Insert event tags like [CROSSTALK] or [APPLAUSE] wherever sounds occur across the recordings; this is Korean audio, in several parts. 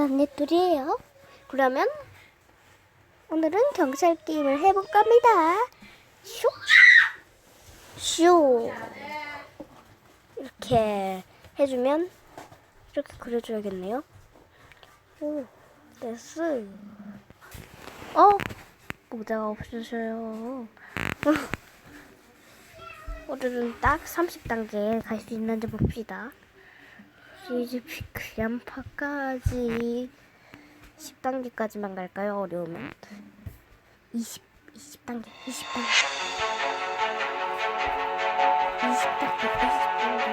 저는 넷둘이에요. 그러면 오늘은 경찰 게임을 해볼까 합니다. 슈! 슈! 이렇게 해주면 이렇게 그려줘야겠네요. 오, 됐스. 어, 모자가 없으셔요. [LAUGHS] 오늘은 딱 30단계 갈 수 있는지 봅시다. 치즈피 크림파까지. 10단계까지만 갈까요? 어려우면? 20, 20단계 20단계. 20단계 20단계.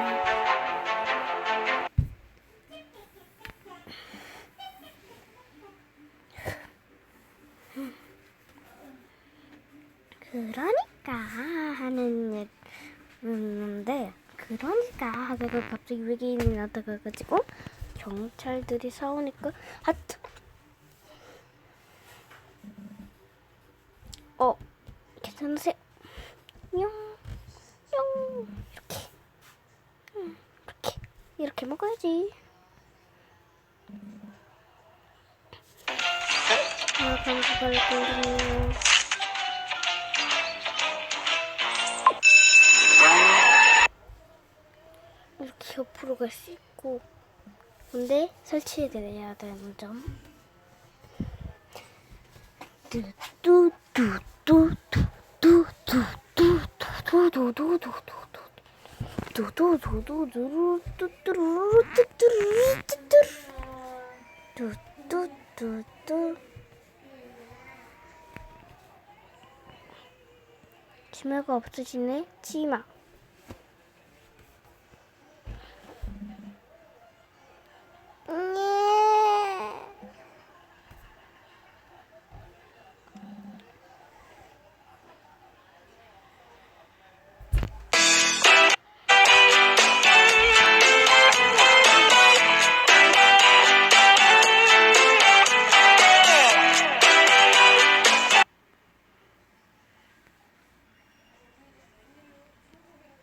그러니까 하는 일 있는데 음, 그러니까. 하다가 갑자기 외계인이 나타나가지고 경찰들이 사오니까. 하트. 어 괜찮으세요? 뿅, 뿅 이렇게. 음, 이렇게. 이렇게 먹어야지. 아 감사합니다. 목을 씻고 근데 설치해드려야 되는 점. 치마가 없으시네? 치마.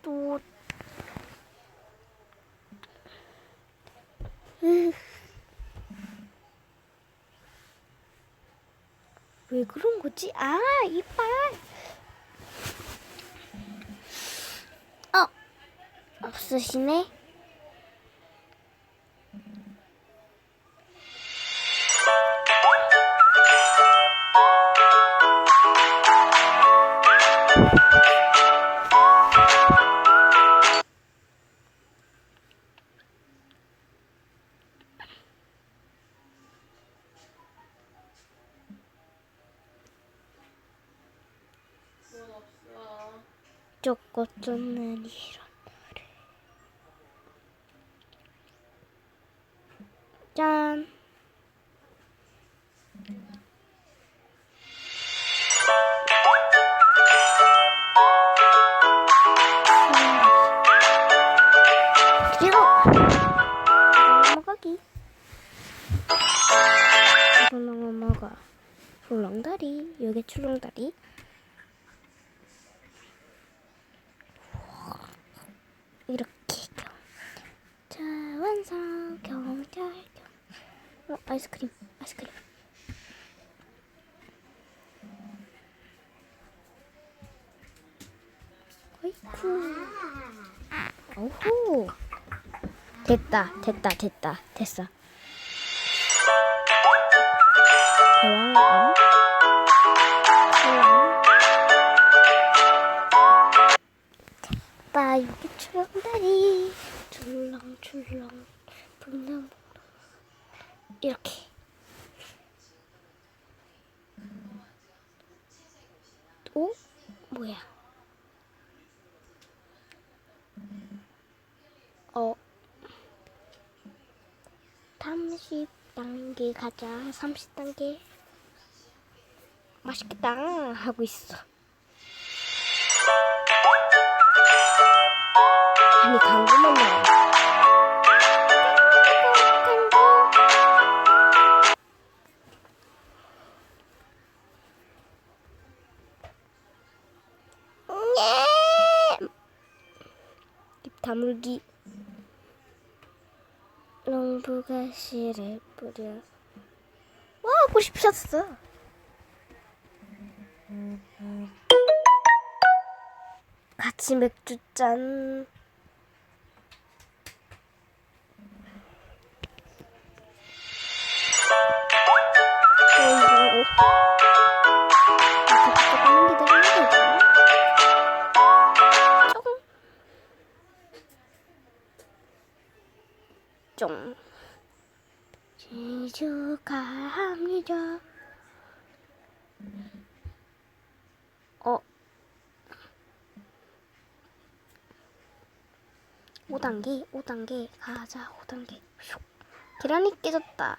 тут 왜 그런 거지? 아, 이빨. 어, 없으시네. 쪼꼬 쫓는 이런 노래. 짠. 넘어가. 출렁다리. 여기 출렁다리. 이렇게 경. 자 완성 경찰 경. 어 아이스크림 아이스크림. 어이쿠. 오호. 됐다 됐다 됐다 됐어. 대왕. 나 여기 출렁다리 출렁출렁 불렁불렁 이렇게. 오 뭐야? 어. 30단계 가자. 30단계. 맛있겠다. 하고 있어. 아니 광고만 나 다물기. 농부가 씨를 뿌려 먹고 싶었어. 같이 맥주 짠. 어이구. 생일 축하합니다. 어. 5단계, 5단계, 가자, 5단계. 슉. 계란이 깨졌다.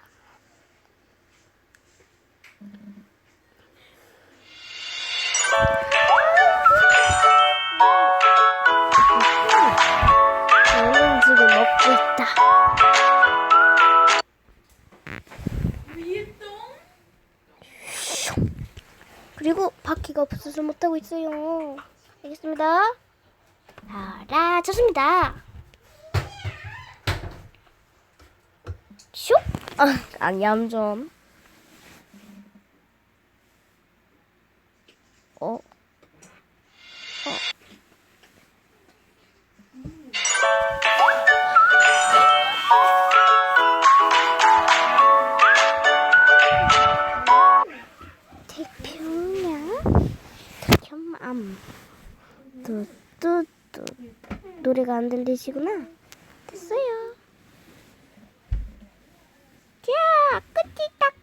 그리고 바퀴가 없어서 못하고 있어요. 알겠습니다. 알아, 좋습니다. 슉! 아, 아니, 얌 뚜뚜뚜. 노래가 안 들리시구나? 됐어요. 자, 끝이다, 끝!